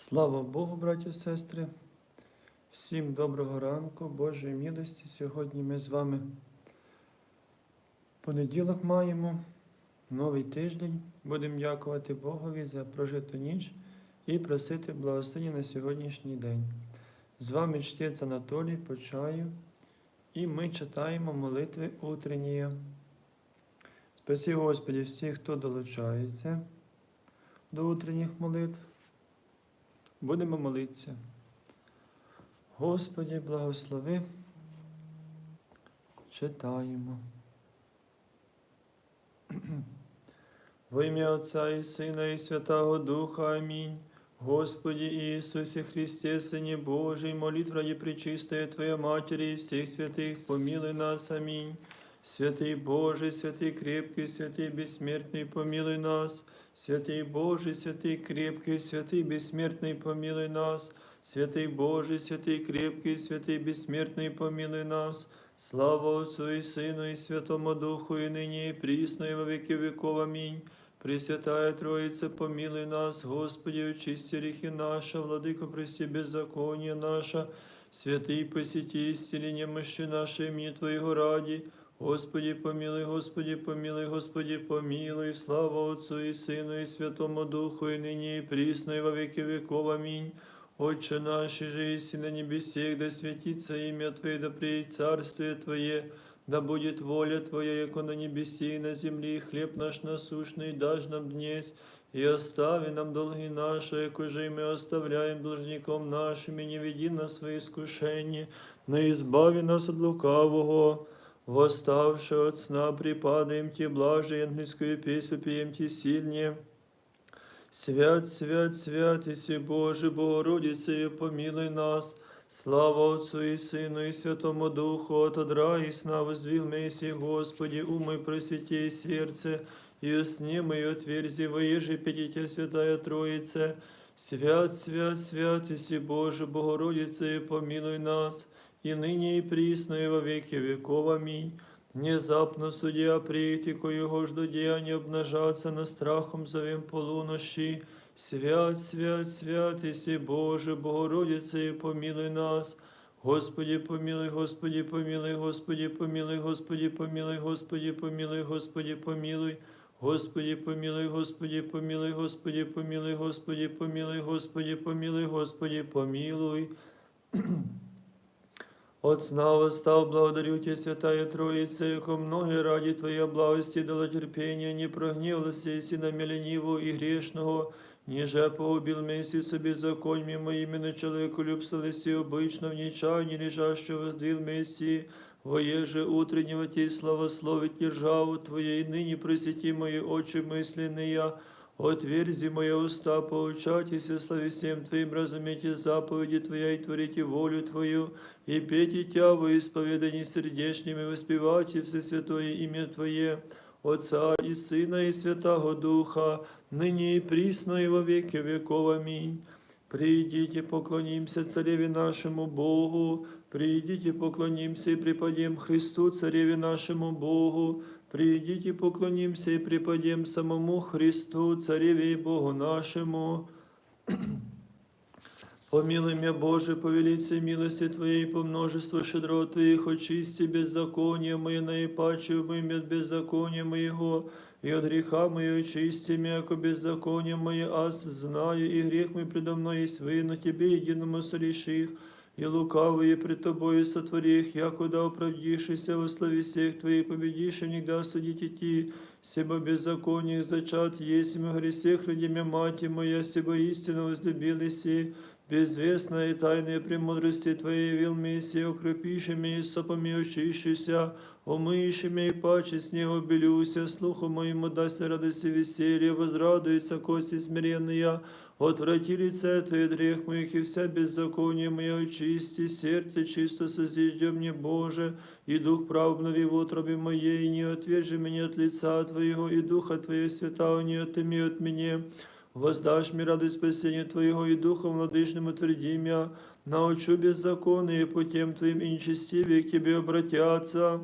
Слава Богу, браті і сестри! Всім доброго ранку, Божої милості. Сьогодні ми з вами понеділок маємо, новий тиждень. Будемо дякувати Богові за прожиту ніч і просити благословення на сьогоднішній день. З вами чтець Анатолій Почаю, і ми читаємо молитви утренні. Спаси Господі всіх, хто долучається до утренніх молитв. Будемо молитися. Господі, благослови. Читаємо. Во ім'я Отця і Сина, і Святого Духа. Амінь. Господи Ісусі Христе, Сині Божий, молитв ради пречистої Твоя Матері і всіх святих, помилуй нас. Амінь. Святий Божий, святий крепкий, святий безсмертний, помилуй нас. Святий Божий, святий крепкий, святий безсмертний, помилуй нас. Святий Божий, святий крепкий, святий безсмертний, помилуй нас. Слава Отцу і Сину, і Святому Духу, і нині, і прісно, і во віки віков. Амінь. Пресвятая Троїця, помилуй нас, Господи, очисти гріхи наша, владико, прости беззаконие наша, святий посіті, ісцелення мощі нашої імені Твоєго раді. Господи, помилуй, Господи, помилуй, Господи, помилуй, слава Отцу і Сину, і Святому Духу, і нині, і прісно, і во віки віков. Амінь. Отче наш, же иси на небесех, да святится имя Твое, да приедет царствие Твое, да будет воля Твоя, яко на небесе и на земле, и хлеб наш насущный дашь нам днесь, и остави нам долги наши, яко же и мы оставляем должником нашим, и не веди нас во искушение, но избави нас от лукавого. Восставши от сна, припадаем Тебе, блажи, ангельскую песню пеем Тебе сильнее. Свят, свят, свят, Иси Боже, Богородице, помилуй нас. Слава Отцу и Сыну и Святому Духу, от одра и сна воздвиг Месси, Господи, умой просвети сердце, и усни и отверзи, воежи пятите Святая Троица. Свят, свят, свят, Иси Боже, Богородице, помилуй нас, и ныне и присно, и во веки веков. Аминь. Внезапно судья прийти, коего жду деяния обнажаться на страхом зовем полунощи. Свят, свят, свят, Иси Боже, Богородице, помилуй нас. Господи, помилуй, Господи, помилуй, Господи, помилуй, Господи, помилуй, Господи, помилуй, Господи, помилуй. Господи, помилуй, Господи, помилуй, Господи, помилуй, Господи, помилуй, Господи, помилуй, Господи, помилуй. От сна восстал, благодарю Тебя, Святая Троица, яко многие ради Твоей благости дала терпения, не прогневался, и на ленивого и грешного, ниже поубил месяц собі законьми моїми на человеку любсалися обычно в нечаянии лежащего воздвил Мессии, воеже утреннего Ти славословить державу Твоей, ныне просвети мои очи мысленные, Отверзи мои уста, поучайтесь, и слави всем Твоим, разумейте заповеди Твоя и творите волю Твою, и пейте Тя во исповедании сердечными, воспевайте все святое имя Твое, Отца и Сына и Святого Духа, ныне и присно и во веки веков. Аминь. Придите, поклонимся Цареве нашему Богу, придите, поклонимся и преподем Христу, Цареве нашему Богу, Придите, поклонимся и преподем самому Христу, Цареве и Богу нашему. Помилуй меня, Боже, по велице милости Твоей, по множеству щедрот Твоих, очисти беззаконие мое, наипаче умыми от беззакония моего, и от греха моего очисти меня, яко беззаконие мое, аз знаю, и грех мой предо мной есть но Тебе единому сореших, и лукавої пред Тобою сотворих, якуда оправдишися во славі всех Твоих, победишь, нігда судить идти, себо беззаконних зачат, если мы гресех родимя мати моя, себо істину возлюбилися, безвестная и тайная премудрости Твоей явил Мессия, укрепиши меня и сопами очищуся, омыиши меня и паче с него белюся, слуху моему дасть радость и веселье, возрадуется кости смиренные, Отврати лице Твое от грех моих, и вся беззаконие мое очисти, сердце чисто созижди мне, Боже, и дух прав обнови в утробе моей, и не отвержи меня от лица Твоего, и духа Твоего святого не отыми от меня. Воздашь мне радость спасения Твоего, и духом владычным утверди меня, научу беззаконные путем Твоим, и нечестивые к Тебе обратятся.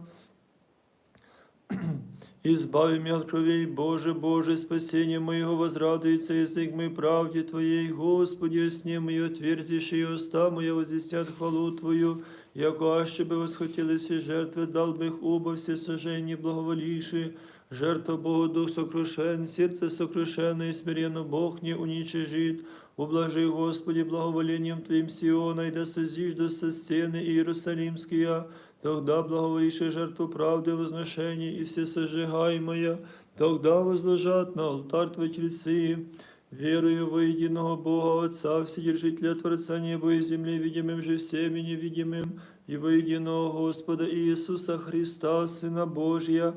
Избави меня от кровей, Боже, Боже, спасение моего, возрадуется язык мой правде Твоей, Господи, сне мои отверзишь, и уста моя возвестят хвалу Твою, яко аще бы восхотелись и жертвы, дал бы их оба все сожжения благоволившие, жертва Богу дух сокрушен, сердце сокрушенное, и смиренно Бог не уничижит, Ублажи, Господи, благоволением Твоим Сиона, и да созижда со стены Иерусалимские, тогда благоволишь жертву правды возношения и все сожигаемое, тогда возложат на алтарь Твой тельцы. Верую во единого Бога Отца, Вседержителя Творца неба и земли, видимым же всеми невидимым, и во единого Господа Иисуса Христа, Сына Божия,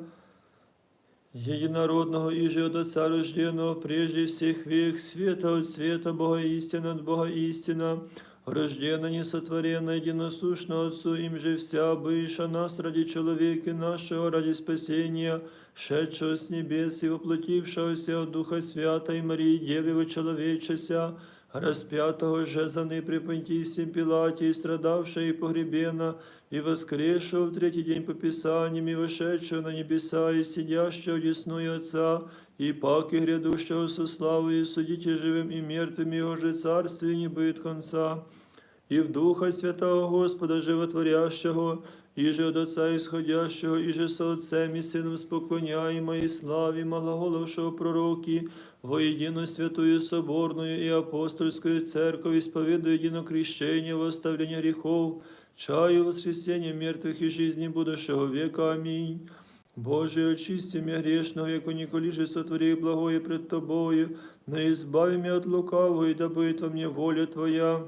единородного и же от Отца рожденного прежде всех век, света от света, Бога истина от Бога истина, рождена несотворенна, единосущна Отцу, им же вся быша нас ради человека нашего, ради спасения, шедшего с небес и воплотившегося от Духа Свята и Марии Девы человечеся, распятого же за ны при Понтийсем Пилате, и страдавшего и погребена, и воскресшего в третий день по Писаниям, и вошедшего на небеса, и сидящего одесную Отца, и паки грядущего со славой, и судите живым и мертвым, Его же царствие не будет конца. И в Духа Святого Господа Животворящего, и же от Отца исходящего, и же со Отцем и Сыном споклоняемо, и славе малоголовшего пророки, во единую святую соборную и апостольскую церковь, исповедуя едино крещение, восставление грехов, чаю воскресения мертвых и жизни будущего века. Аминь. Боже, очисти меня грешного, яко николи же сотвори благое пред Тобою, но избави меня от лукавого, и да будет во мне воля Твоя.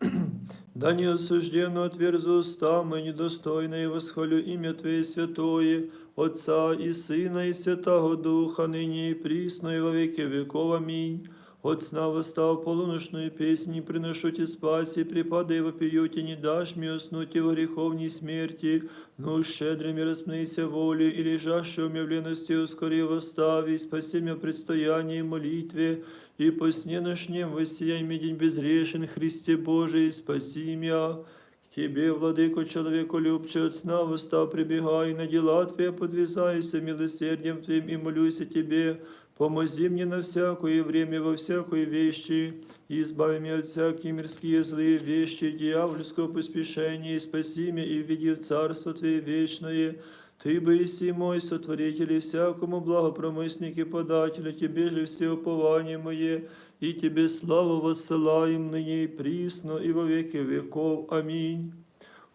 Да не осужденно отверзу уста мои недостойно, и восхвалю имя Твое святое, Отца и Сына и Святого Духа, ныне и присно, и во веки веков. Аминь. От сна восстав полуношную песнь, приношу тебе спаси, припадай вопиюте, не дашь мне уснуть во греховней смерти, но щедрыми распнися волей и лежащую мне в лености ускори восстави, спаси меня в предстоянии и молитве, и по сне ночнем воссияй мне день безрешен, Христе Божий, спаси меня. Тебе, владыко, человеку любче, от сна восстав, прибегай, на дела Твои подвязайся милосердием Твоим и молюсь Тебе, Помози мне на всякое время, во всякой вещи, и избави меня от всякие мирские злые вещи, дьявольского поспешения, и спаси меня и введи в Царство Твое вечное. Ты бы и мой сотворитель, и всякому благопромысник и податель, Тебе же все упование мое, и Тебе славу воссылаем ныне и присно, и во веки веков. Аминь.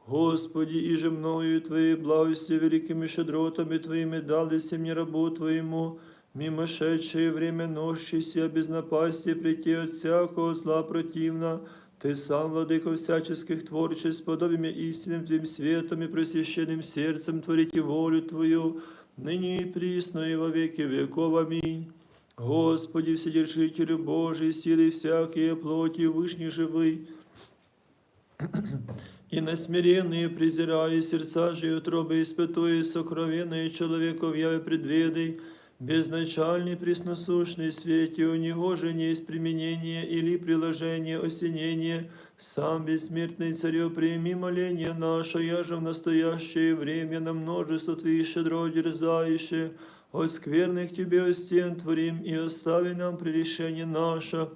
Господи, и же мною Твоей благостью, великими щедротами Твоими дались мне рабу Твоему, мимошедшее время носшийся без напасти прийти от всякого зла противно, Ты сам, владыко всяческих творчеств, подобиями истинным Твоим светом и просвященным сердцем творите волю Твою, ныне и присно и во веки веков. Аминь. Господи, Вседержителю Божий, силы всякие плоти, Вышний живый, и на смиренные презирая сердца же и утробы испытуя сокровенные человеков яве предведай, безначальный пресносущный свете, у него же не есть применение или приложение осенения, сам бессмертный царю, прими моление наше, я же в настоящее время на множество твоих щедро дерзающее, от скверных тебе о стен творим и остави нам прегрешение наше,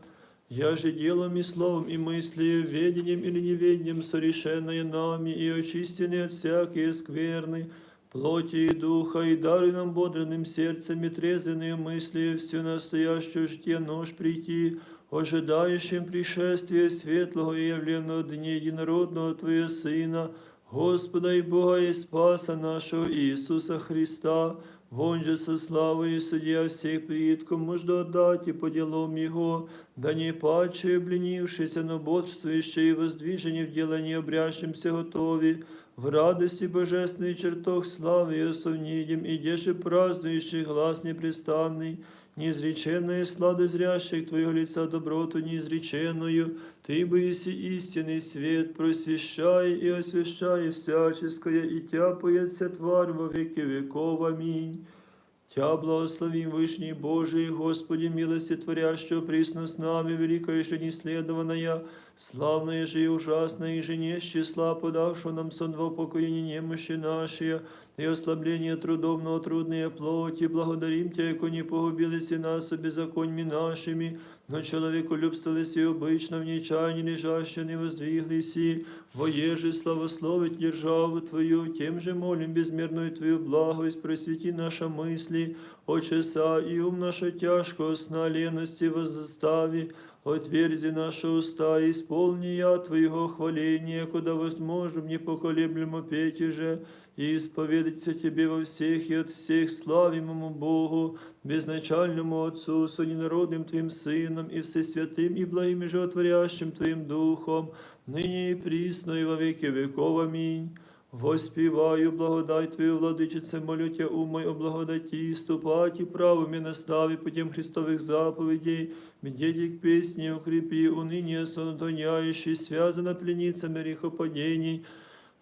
я же делом и словом и мыслью, ведением или неведением сорешенное нами и очистенные от всякие скверны, плоти и духа, и даруй нам бодренным сердцем и трезвенные мысли всю настоящую житие нож прийти, ожидающим пришествия светлого и явленного дня единородного Твоего Сына, Господа и Бога и Спаса нашего Иисуса Христа, Вон же со славою судья всех приитком можно отдать и по делам Его, да не паче обленившийся, но бодствующий и воздвижение в делании обрящимся готови, в радости божественный чертог славы и осовнидем, и деже празднующий глаз непрестанный, неизреченная слада зрящих Твоего лица доброту неизреченную, Ты бы еси истинный свет, просвещай и освящай всяческое, и тяпается тварь во веки веков. Аминь. Тя благословим Вишній Божий, Господи, милости творящего присно с нами, великая же неследованная, Славное же и ужасное, и же не числа, подавшего нам сон во упокоение немощи наши, и ослабление трудов, но трудные плоти, благодарим Тебя, яко не погубились и нас беззаконьми нашими, но человеку любствовались и обычно в нечаянии лежаще не воздвиглись, и воеже славословить державу Твою, тем же молим безмерную Твою благость, просвети наша мысли, очеса и ум наша тяжкого сна лености возстави, Отверзи наши уста, и исполни я Твоего хваления, куда возможным непоколеблемо петь же, и исповедаться Тебе во всех и от всех славимому Богу, безначальному Отцу, соненародным Твоим Сыном, и всесвятым и благим и животворящим Твоим Духом, ныне и присно, и во веки веков. Аминь. Воспіваю благодать Твою, владичице, молю Тя, умой о благодаті, ступать и правом и настави путем Христовых заповедей, медети к песне укрепи, уныние сонотоняющий, связано пленницами грехопадений,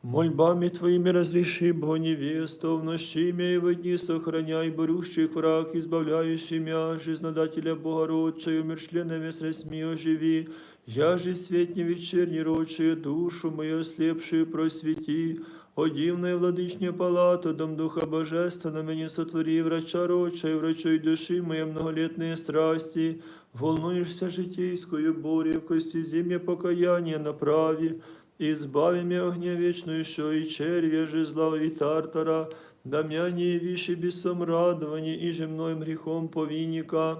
Мольбами Твоими разреши, Бо невесту, в нощи и в дни сохраняй борющих враг, избавляющий мя, жизнодателя Богородчая, умершленными средствами оживи, я же светне вечерней рочая, душу мою ослепшую просвети, о дивная владычня палата, дом Духа Божественного, мне сотвори, врача рочая, врачой души моей многолетные страсти, волнуешься житейскую борю, в кости земля покаяния направи, Избави меня огня вечную, що и червя же зла и тартара, да мя не виши бесом радования и же мной грехом повинника.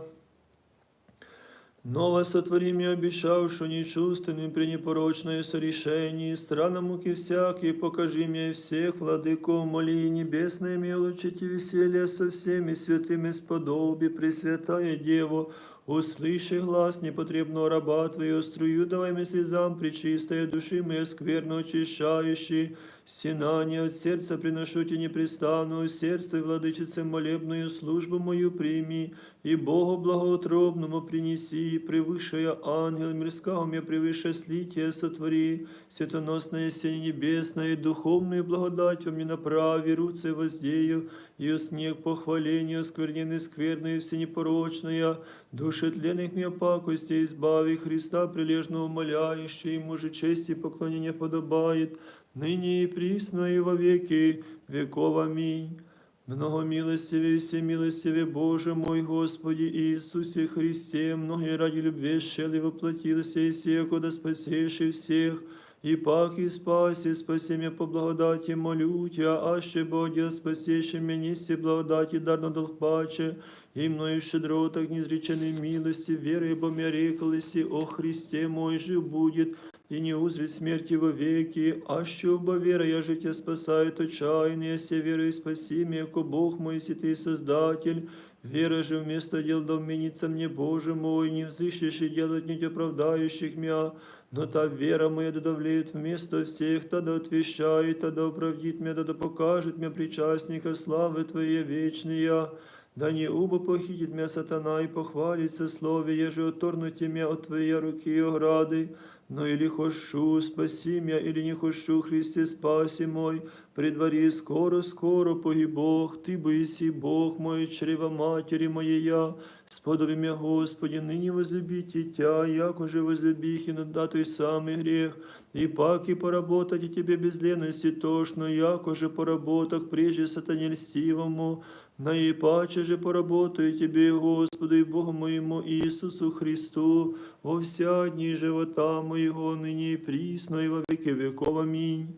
Новое сотвори мне обещавшу нечувственным при непорочное сорешении, странно муки всякие, покажи мне всех, владыко, моли небесное мелочите веселье со всеми святыми сподоби, Пресвятая Дево, Услыши глаз непотребного раба Твоего, струю давай мне слезам причистая души моей скверно очищающей, стенание от сердца приношу Тебе непрестанную, сердце и владычице молебную службу мою прими, и Богу благоутробному принеси, превыше ангел мирского мне превыше слития сотвори, светоносное сень небесное, и духовную благодать во мне направи, руце воздею, и снег похвалению, скверненный скверную, всенепорочная, души тленных мне пакости избави, Христа прилежно умоляющий, ему же честь и поклонение подобает, ныне и присно и во веки веков. Аминь. Много милостивее, всемилостивее Боже мой Господи Иисусе Христе, многие ради любви щели воплотился и сие, куда спасешь и всех, и пак и спаси, спаси меня по благодати, молю Тя, аще Бога спасешь меня, неси благодати, дарно долг паче, и мною щедротах неизреченной милости, верой бо мне реклися, о Христе мой жив будет, и не узрит смерти во веки, а оба вера, я же тебя спасаю, то чайная, се верой и спаси меня, ко Бог мой, си Создатель, Вера же вместо дел доменится мне, Боже мой, не взыщешь и делать не оправдающих меня, но та вера моя додавлеет вместо всех, тогда отвещает, тогда оправдит меня, тогда покажет мне причастника славы Твоей вечные. Да не убо похитит меня сатана и похвалится слове, еже оторнуть меня от Твоей руки и ограды, но или хощу, спаси меня, или не хощу, Христе, спаси мой, при дворе скоро, скоро погиб Бог, Ты боиси, Бог мой, чрева матери моей я, сподоби меня, Господи, ныне возлюбите Тя, як уже возлюбих и на той самый грех, и пак и поработать и Тебе без лености тошно, як уже поработах прежде сатане льстивому, Наипаче же поработаю Тебе, Господу и Богу моему Иисусу Христу, во вся дни живота моего, ныне и присно, и во веки веков. Аминь.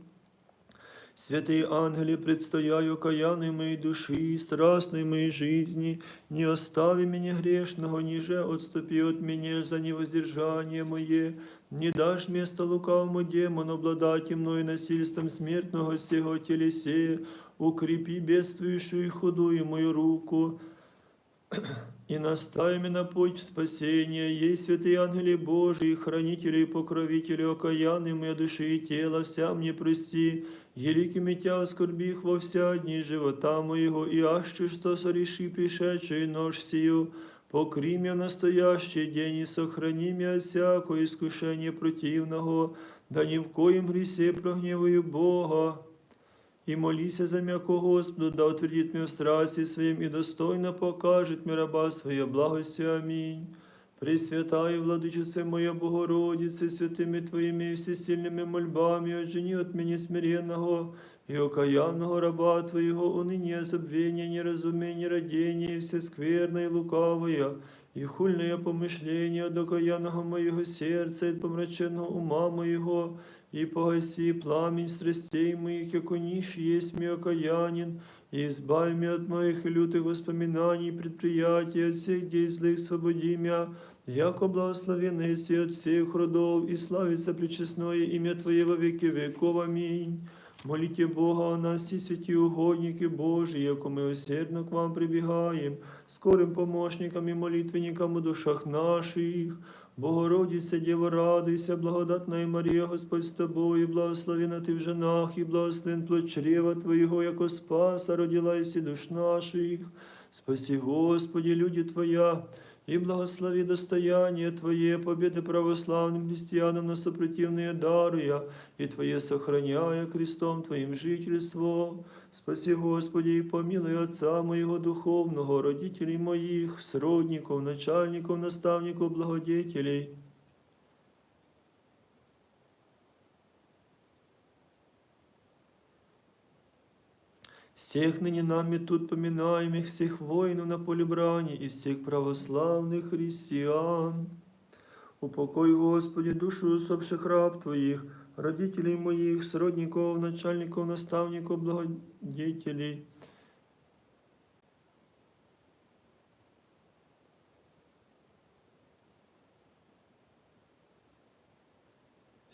Святые ангели, предстояю каяны моей души, страстной моей жизни, не остави меня грешного, ниже отступи от меня за невоздержание мое, не дашь место лукавому демону, обладать мною насильством смертного сего телесе, укрепи бедствующую и худую мою руку, и настави меня на путь спасения, ей святые ангели Божии, хранители и покровители, окаянные моей души и тела, вся мне прости, великими тя оскорбих во вся дни живота моего, и аще что сореши пришедшую нож сию, покри меня в настоящий день и сохрани меня от всякого искушения противного, да ни в коем гресе прогневаю Бога. И молися за м'яко Господу, да утвердит меня в страсти своим и достойно покажет мне раба своей благости. Аминь. Пресвятая Владычице моя Богородице, святыми Твоими и всесильными мольбами, отжени от меня смиренного и окаянного раба Твоего, уныние, забвение, неразумение, родение, все скверное и лукавое, и хульное помышление от окаянного моего сердца, и от помраченного ума моего, и погаси пламень страстей моих, яко ниш есть мне окаянин, и избави меня от моих лютых воспоминаний и предприятий, от всех дей злых свободи меня, яко благословенный си от всех родов, и славится пречестное имя Твое во веки веков. Аминь. Молите Бога о нас, и святі угодники Божі, яко ми усердно к вам прибігаємо, скорим помощникам і молитвенникам у душах наших. Богородице, Діво, радуйся, благодатна Марія, Господь з тобою, благословена ти в женах, і благословен плод чрева Твоєго, яко спаса, родила і душ наших. Спаси, Господи, люди Твоя, и благослови достояние Твое, победы православным христианам на сопротивные даруя, и Твое сохраняя крестом Твоим жительство. Спаси, Господи, и помилуй Отца моего духовного, родителей моих, сродников, начальников, наставников, благодетелей. всех ныне нами тут поминаемых, всех воинов на поле брани и всех православных христиан. Упокой, Господи, душу усопших раб Твоих, родителей моих, сродников, начальников, наставников, благодетелей.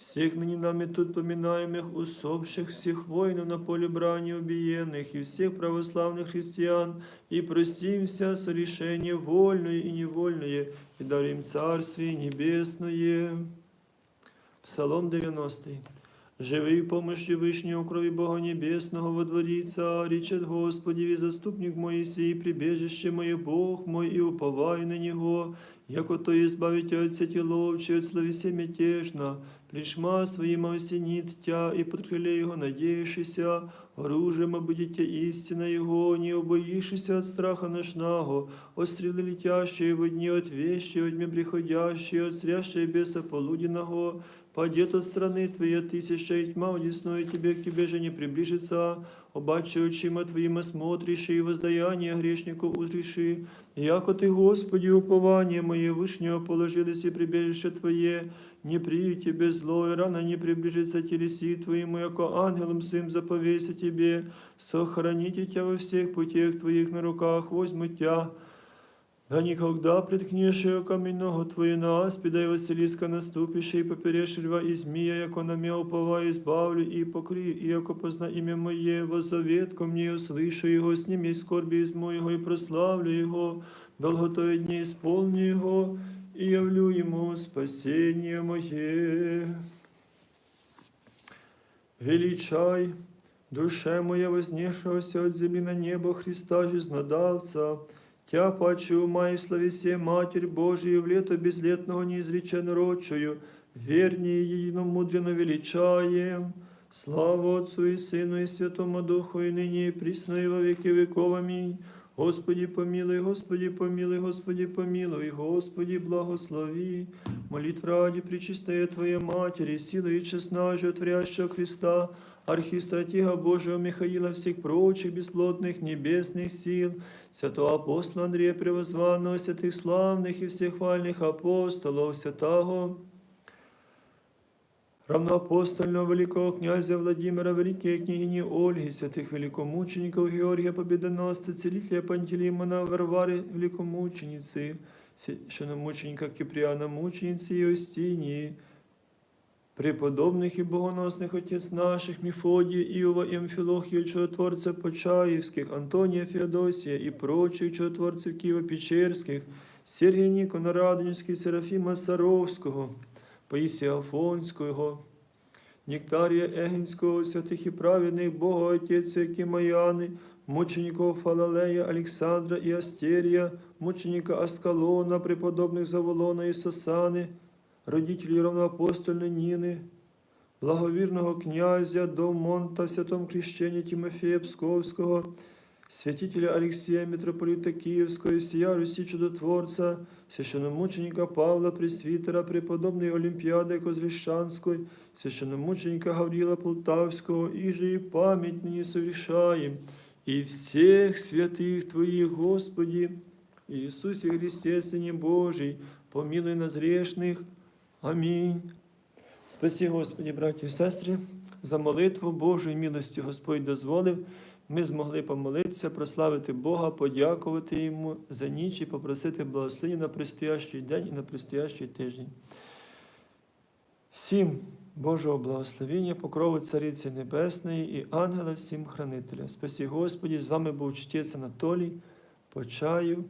Всех ныне нами тут поминаемых усопших, всех воинов на поле брани убиенных и всех православных христиан, и простим вся сорешение вольное и невольное, и дарим Царствие Небесное. Псалом 90. Живий помощи Вышнего крови Бога Небесного во дворе Царь, речет Господи, и заступник мой сей, прибежище мое, Бог мой, и уповай на Него, яко то избавите от сети ловчей, от словеся мятежно, пришма своїми осенит тя, и його надеешься, оружием будете истина Его, не убоишься от страха ношного, от стрелы летящие в дни, от вещи, от дня приходящие, от зрящей беса полуденного, Падет от страны Твоя тысяча, и тьма удесную Тебе, к Тебе же не приближится. Обаче очима Твоим смотришь, и воздаяние грешнику узреши. Яко Ты, Господи, упование мое вышнего положилось и прибежище Твое, не прию Тебе зло, и рано не приближится телеси Твоему, яко ангелом своим заповеся Тебе, сохраните Тебя во всех путях Твоих на руках, возьму Тебя. Да никогда приткнешь каменного Твою на аспида и Василиска наступишь, и поперешь льва и змея, яко на меня упова избавлю и покри, и яко позна имя Мое, во завет ко мне услышу Его, сними скорби из моего и прославлю Его, долготою дней исполню Его, и явлю Ему спасение Мое. Величай, душе моя вознешегося от земли на небо Христа жизнодавца, Тя паче ума и славесе Матерь Божию в лето безлетного неизречен рочою, вернее единомудренно величаем. Слава Отцу и Сыну и Святому Духу, и ныне и присно во веки веков. Аминь. Господи помилуй, Господи помилуй, Господи помилуй, Господи благослови. Молитва ради Пречистая Твоя Матери, силы и честна животворящего Христа, архистратига Божьего Михаила, всех прочих бесплотных небесных сил, святого апостола Андрея Превозванного, святых славных и всех хвальных апостолов, святого равноапостольного великого князя Владимира, великой княгини Ольги, святых великомучеников Георгия Победоносца, целителя Пантелеймона, Варвары великомученицы, священномученика Киприана, мученицы Иостинии, преподобных и богоносных отец наших Мефодия, Иова и Амфилохия, чудотворца Почаевских, Антония Феодосия и прочих чудотворцев Киева-Печерских, Сергія Нікона Радонежський, Серафіма Саровського, Паїсія Афонського, Нектарія Егінського, святих і праведних Бога Отеця Кимаяни, мучеников Фалалея, Александра и Астерия, мученика Аскалона, преподобных Заволона и Сосаны, родителей равноапостольной Нины, благовірного князя до Монта в святом крещенні Тимофея Псковського, святителя Алексея, митрополита Киевского, и всея Руси чудотворца, священномученика Павла Пресвитера, преподобной Олимпиады Козлещанской, священномученика Гаврила Полтавского, и же и память ныне совершаем, и всех святых Твоих, Господи, Иисусе Христе, Сыне Божий, помилуй нас грешных. Амінь. Спасі, Господі, браті і сестри, за молитву Божої милості Господь дозволив. Ми змогли помолитися, прославити Бога, подякувати Йому за ніч і попросити благословення на предстоящий день і на предстоящий тиждень. Всім Божого благословення, покрову Цариці Небесної і ангела всім хранителя. Спасі Господі, з вами був чтець Анатолій, Почаїв,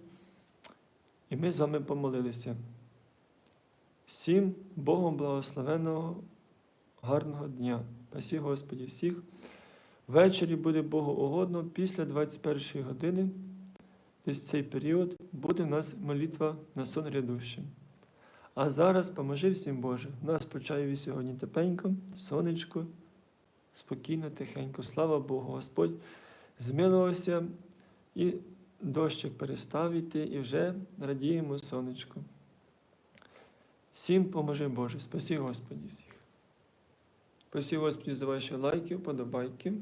і ми з вами помолилися. Всім Богом благословеного, гарного дня. Спасі Господі всіх. Ввечері буде Богу угодно, після 21 години, десь цей період, буде в нас молитва на сон грядущий. А зараз поможи всім Боже. У нас по сьогодні тепенько, сонечко, спокійно, тихенько. Слава Богу, Господь змилувався і дощик перестав іти, і вже радіємо сонечку. Всім поможи Боже, спасі Господі всіх. Спасі Господі за ваші лайки, вподобайки,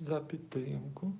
за підтримку.